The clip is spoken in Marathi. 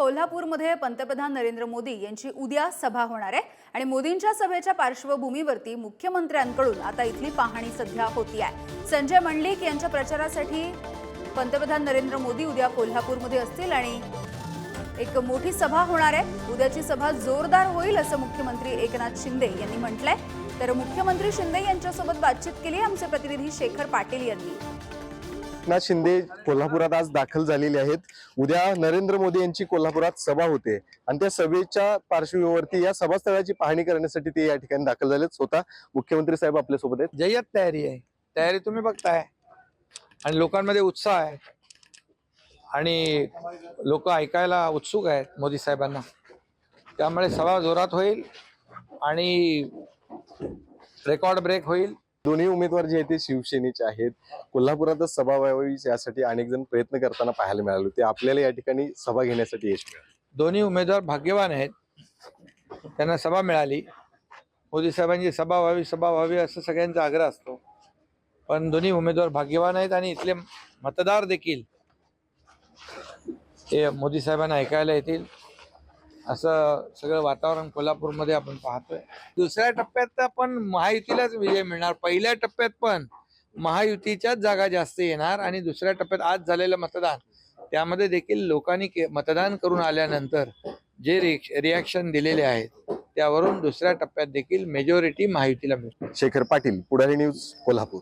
कोल्हापूरमध्ये पंतप्रधान नरेंद्र मोदी यांची उद्या सभा होणार आहे. आणि मोदींच्या सभेच्या पार्श्वभूमीवरती मुख्यमंत्र्यांकडून आता इथली पाहणी सध्या होती आहे. संजय मंडलिक यांच्या प्रचारासाठी पंतप्रधान नरेंद्र मोदी उद्या कोल्हापूरमध्ये असतील आणि एक मोठी सभा होणार आहे. उद्याची सभा जोरदार होईल असं मुख्यमंत्री एकनाथ शिंदे यांनी म्हटलंय. तर मुख्यमंत्री शिंदे यांच्यासोबत बातचीत केली आमचे प्रतिनिधी शेखर पाटील यांनी. एकनाथ शिंदे कोल्हापुरात आज दाखल झालेले आहेत. उद्या नरेंद्र मोदी यांची कोल्हापुरात सभा होते. आणि त्या सभेच्या पार्श्वभूमीवरती या सभास्थळाची पाहणी करण्यासाठी ते या ठिकाणी दाखल झालेत. स्वतः मुख्यमंत्री साहेब आपल्यासोबत आहेत. जय्यत तयारी आहे. तयारी तुम्ही बघताय. आणि लोकांमध्ये उत्साह आहे. आणि लोक ऐकायला उत्सुक आहेत मोदी साहेबांना. त्यामुळे सभा जोरात होईल आणि रेकॉर्ड ब्रेक होईल. दोन्ही उमेदवार जे आहेत ते शिवसेनेचे आहेत. कोल्हापुरातच सभा व्हावी यासाठी अनेक जण प्रयत्न करताना पाहायला मिळाले होते. आपल्याला या ठिकाणी सभा घेण्यासाठी यश दोन्ही उमेदवार भाग्यवान आहेत. त्यांना सभा मिळाली. मोदी साहेबांची सभा व्हावी सभा व्हावी असं सगळ्यांचा आग्रह असतो. पण दोन्ही उमेदवार भाग्यवान आहेत आणि इथले मतदार देखील ते मोदी साहेबांना ऐकायला येतील. असं सगळं वातावरण कोल्हापूरमध्ये आपण पाहतोय. दुसऱ्या टप्प्यात तर आपण महायुतीलाच विजय मिळणार. पहिल्या टप्प्यात पण महायुतीच्याच जागा जास्त येणार आणि दुसऱ्या टप्प्यात आज झालेलं मतदान. त्यामध्ये देखील लोकांनी के- मतदान करून आल्यानंतर जे रिॲक्शन दिलेले आहेत त्यावरून दुसऱ्या टप्प्यात देखील मेजॉरिटी महायुतीला मिळते शेखर पाटील पुढारी न्यूज कोल्हापूर.